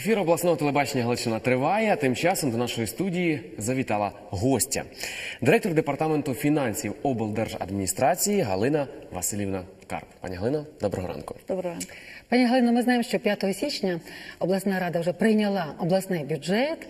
Ефір обласного телебачення Галичина триває. а Тим часом до нашої студії завітала гостя, директор департаменту фінансів облдержадміністрації Галина Васильівна Карп. Пані Галина, доброго ранку. Доброго ранку. Пані Галино, ми знаємо, що 5 січня обласна рада вже прийняла обласний бюджет.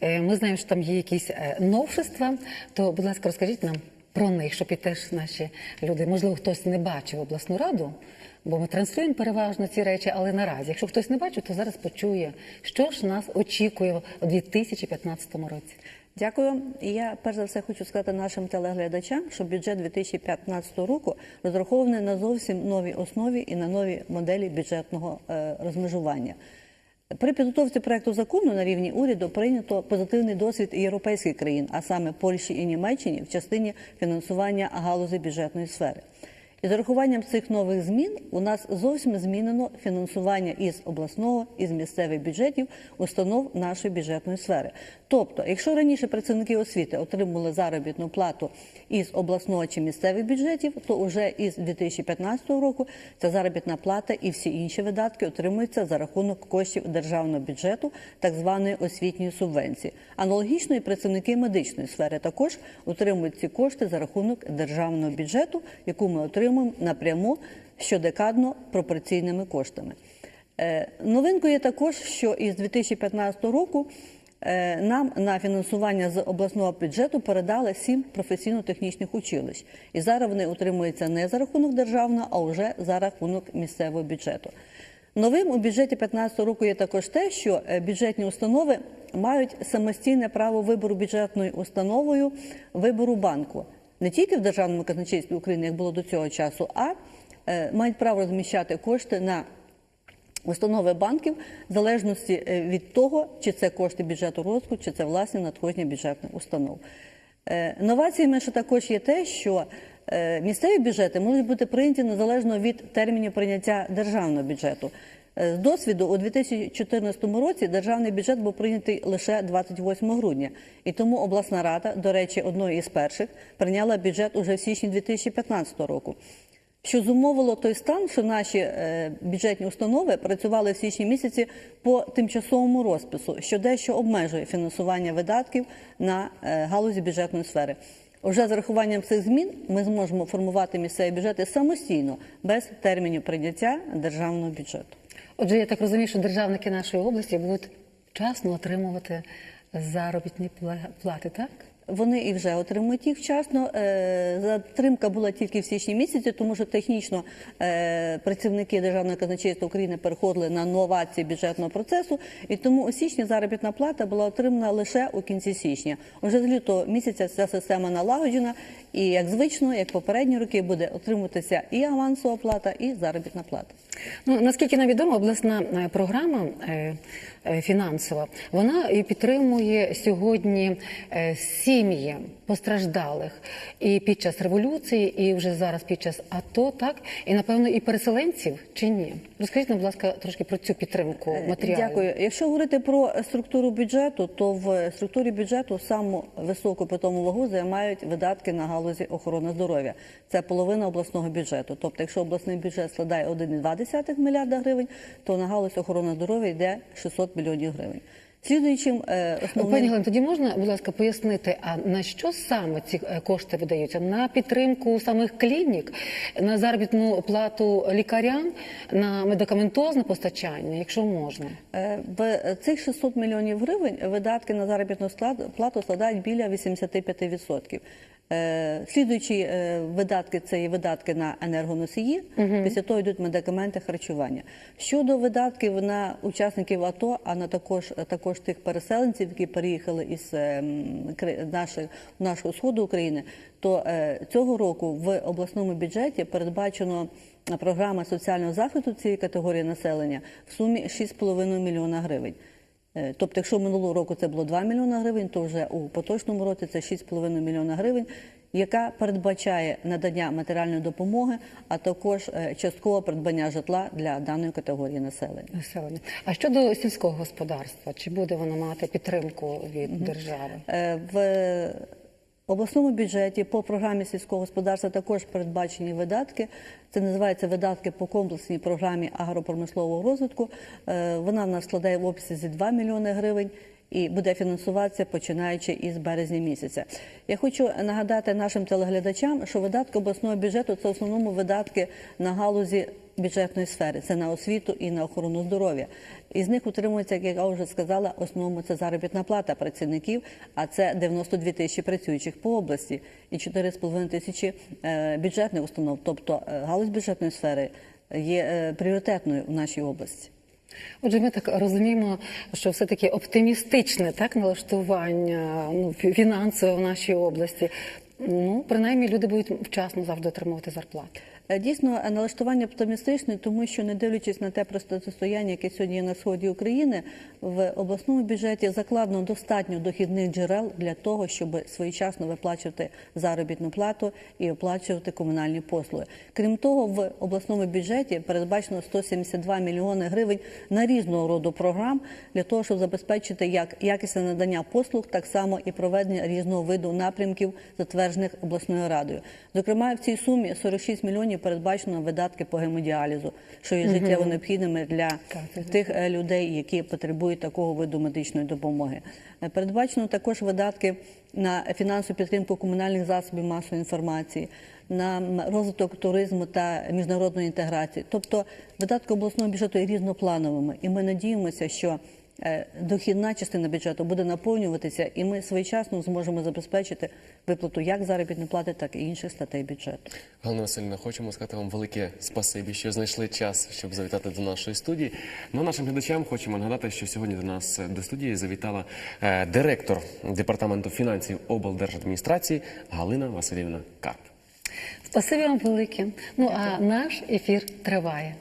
Е, Ми знаємо, що там є якісь е, новшества. То, будь ласка, розкажіть нам про них, щоб і теж наші люди, можливо, хтось не бачив обласну раду, бо ми транслюємо переважно ці речі, але наразі, якщо хтось не бачив, то зараз почує, що ж нас очікує у 2015 році. Дякую. Я перш за все хочу сказати нашим телеглядачам, що бюджет 2015 року розрахований на зовсім новій основі і на новій моделі бюджетного е, розмежування. При підготовці проекту закону на рівні уряду прийнято позитивний досвід європейських країн, а саме Польщі і Німеччині, в частині фінансування галузі бюджетної сфери. І з урахуванням цих нових змін у нас зовсім змінено фінансування із обласного із місцевих бюджетів установ нашої бюджетної сфери. Тобто, якщо раніше працівники освіти отримували заробітну плату із обласного чи місцевих бюджетів, то вже із 2015 року ця заробітна плата і всі інші видатки отримуються за рахунок коштів державного бюджету, так званої освітньої субвенції. Аналогічно і працівники медичної сфери також отримують ці кошти за рахунок державного бюджету, яку ми отримуємо напряму щодекадно пропорційними коштами. Е, Новинкою є також, що із 2015 року е, нам на фінансування з обласного бюджету передали сім професійно-технічних училищ. І зараз вони утримуються не за рахунок державного, а вже за рахунок місцевого бюджету. Новим у бюджеті 2015 року є також те, що е, бюджетні установи мають самостійне право вибору бюджетною установою вибору банку не тільки в державному казначействі України, як було до цього часу, а е, мають право розміщати кошти на установи банків в залежності е, від того, чи це кошти бюджету розвитку, чи це власне надходження бюджетних установ. Е, Новаціями ще також є те, що місцеві бюджети можуть бути прийняті незалежно від термінів прийняття державного бюджету. Е, З досвіду у 2014 році державний бюджет був прийнятий лише 28 грудня, і тому обласна рада, до речі, одною із перших, прийняла бюджет уже в січні 2015 року. Що зумовило той стан, що наші е, бюджетні установи працювали в січні місяці по тимчасовому розпису, що дещо обмежує фінансування видатків на е, галузі бюджетної сфери. Уже з рахуванням цих змін ми зможемо формувати місцеві бюджети самостійно, без термінів прийняття державного бюджету. Отже, я так розумію, що державники нашої області будуть вчасно отримувати заробітні пла- плати, так? Вони і вже отримують їх вчасно. Е, Затримка була тільки в січні місяці, тому що технічно е, працівники Державного казначейства України переходили на новації бюджетного процесу, і тому у січні заробітна плата була отримана лише у кінці січня. Уже з лютого місяця ця система налагоджена, і як звично, як попередні роки, буде отримуватися і авансова плата, і заробітна плата. Ну наскільки нам відомо, обласна е, програма е, е, фінансова вона і підтримує сьогодні сім'ї постраждалих і під час революції, і вже зараз під час АТО, так і напевно і переселенців чи ні? Розкажіть нам, будь ласка, трошки про цю підтримку матеріалу. Дякую. Якщо говорити про структуру бюджету, то в структурі бюджету саму високу питому вагу займають видатки на галузі охорони здоров'я. Це половина обласного бюджету. Тобто, якщо обласний бюджет складає 1,2 мільярда гривень, то на галузь охорони здоров'я йде 600 мільйонів гривень. Слідуючим е, основним... Пані Галин, тоді можна, будь ласка, пояснити, а на що саме ці е, кошти видаються? На підтримку самих клінік, на заробітну плату лікарям, на медикаментозне постачання, якщо можна? Е, В цих 600 мільйонів гривень видатки на заробітну плату складають біля 85%. Е, Слідуючі е, видатки це є видатки на енергоносії, після того йдуть медикаменти харчування. Щодо видатків на учасників АТО, а на також також тих переселенців, які переїхали із е, нашої нашого сходу України, то цього року в обласному бюджеті передбачено програма соціального захисту цієї категорії населення в сумі 6,5 мільйона гривень. Е, Тобто, якщо минулого року це було 2 мільйона гривень, то вже у поточному році це 6,5 мільйона гривень, яка передбачає надання матеріальної допомоги, а також е, часткове придбання житла для даної категорії населення. Населення. А щодо сільського господарства, чи буде воно мати підтримку від держави? Е, В В обласному бюджеті по програмі сільського господарства також передбачені видатки. Це називається видатки по комплексній програмі агропромислового розвитку. Е, Вона в нас складає в обсязі 2 мільйони гривень і буде фінансуватися починаючи із березня місяця. Я хочу нагадати нашим телеглядачам, що видатки обласного бюджету це в основному видатки на галузі бюджетної сфери, це на освіту і на охорону здоров'я. Із них утримується, як я вже сказала, основному це заробітна плата працівників, а це 92 тисячі працюючих по області і 4,5 тисячі е, бюджетних установ. Тобто е, галузь бюджетної сфери є е, пріоритетною в нашій області. Отже, ми так розуміємо, що все-таки оптимістичне так налаштування ну, фінансове в нашій області. Ну, принаймні, люди будуть вчасно завжди отримувати зарплату. Е, Дійсно, е, налаштування оптимістичне, тому що не дивлячись на те протистояння, яке сьогодні є на сході України, в обласному бюджеті закладено достатньо дохідних джерел для того, щоб своєчасно виплачувати заробітну плату і оплачувати комунальні послуги. Крім того, в обласному бюджеті передбачено 172 мільйони гривень на різного роду програм для того, щоб забезпечити як якісне надання послуг, так само і проведення різного виду напрямків, затверджених обласною радою. Зокрема, в цій сумі 46 мільйонів передбачено видатки по гемодіалізу, що є життєво необхідними для тих е, людей, які потребують такого виду медичної допомоги. Е, Передбачено також видатки на фінансову підтримку комунальних засобів масової інформації, на розвиток туризму та міжнародної інтеграції. Тобто видатки обласного бюджету є різноплановими, і ми надіємося, що дохідна частина бюджету буде наповнюватися, і ми своєчасно зможемо забезпечити виплату як заробітної плати, так і інших статей бюджету. Галина Васильівна, хочемо сказати вам велике спасибі, що знайшли час, щоб завітати до нашої студії. Ну, нашим глядачам хочемо нагадати, що сьогодні до нас е, до студії завітала е, директор департаменту фінансів облдержадміністрації Галина Васильівна Карп. Спасибі вам велике. Ну а наш ефір триває.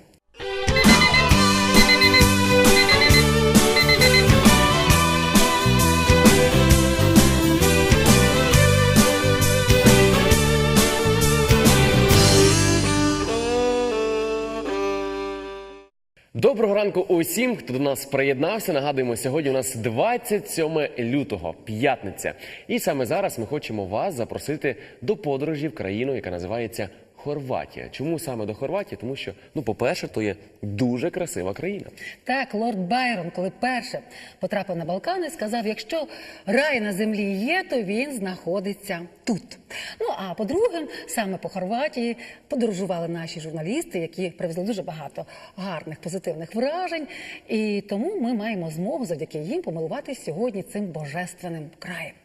Доброго ранку усім, хто до нас приєднався. Нагадуємо, сьогодні у нас 27 лютого, п'ятниця. І саме зараз ми хочемо вас запросити до подорожі в країну, яка називається Хорватія. Чому саме до Хорватії? Тому що, ну, по-перше, то є дуже красива країна. Так, лорд Байрон, коли перше потрапив на Балкани, сказав: якщо рай на землі є, то він знаходиться тут. Ну а по-друге, саме по Хорватії подорожували наші журналісти, які привезли дуже багато гарних позитивних вражень. І тому ми маємо змогу завдяки їм помилуватися сьогодні цим божественним краєм.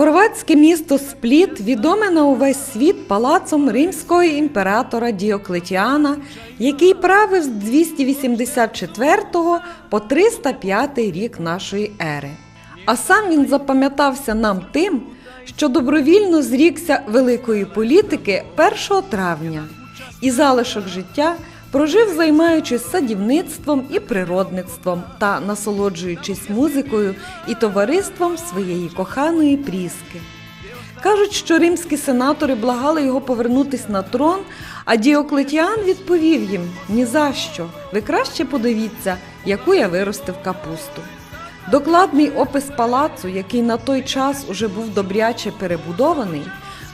Хорватське місто Спліт відоме на увесь світ палацом римського імператора Діоклетіана, який правив з 284 по 305 рік нашої ери. А сам він запам'ятався нам тим, що добровільно зрікся великої політики 1 травня і залишок життя прожив, займаючись садівництвом і природництвом та насолоджуючись музикою і товариством своєї коханої пріски. Кажуть, що римські сенатори благали його повернутись на трон, а Діоклетіан відповів їм: ні за що, ви краще подивіться, яку я виростив капусту. Докладний опис палацу, який на той час уже був добряче перебудований,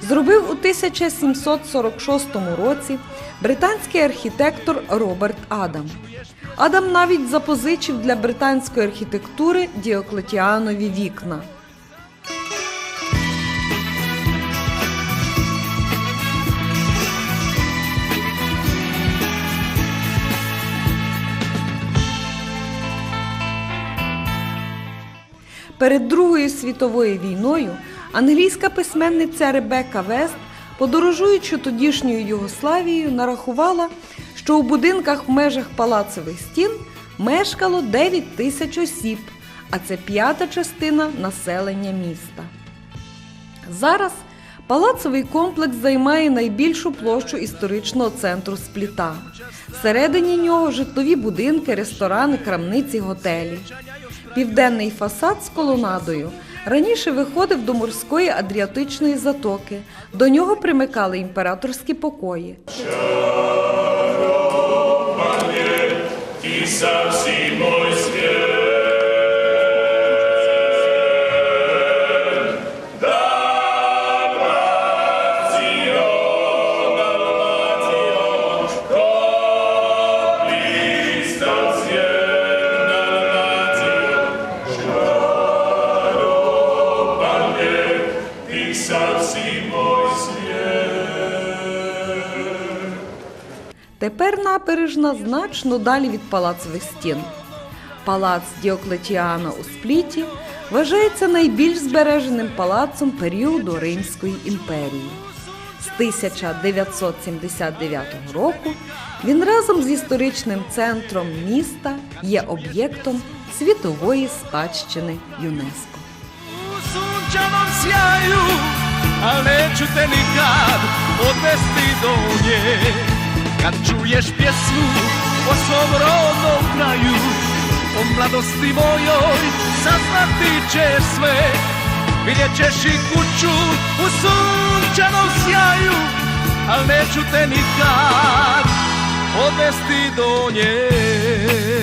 зробив у 1746 році британський архітектор Роберт Адам. Адам навіть запозичив для британської архітектури Діоклетіанові вікна. Перед Другою світовою війною англійська письменниця Ребекка Вест, подорожуючи тодішньою Югославією, нарахувала, що у будинках в межах палацових стін мешкало 9 тисяч осіб, а це п'ята частина населення міста. Зараз палацовий комплекс займає найбільшу площу історичного центру Спліта. Всередині нього житлові будинки, ресторани, крамниці, готелі. Південний фасад з колонадою раніше виходив до морської Адріатичної затоки. До нього примикали імператорські покої. Тепер набережна значно далі від палацових стін. Палац Діоклетіана у Спліті вважається найбільш збереженим палацом періоду Римської імперії. З 1979 року він разом з історичним центром міста є об'єктом світової спадщини ЮНЕСКО. Sjaju, al neću te nikad odvesti do nje. Kad čuješ pjesmu o svom rodnom kraju, o mladosti mojoj saznati ćeš sve. Vidjet ćeš i kuću u sunčanom sjaju, al neću te nikad odvesti do nje.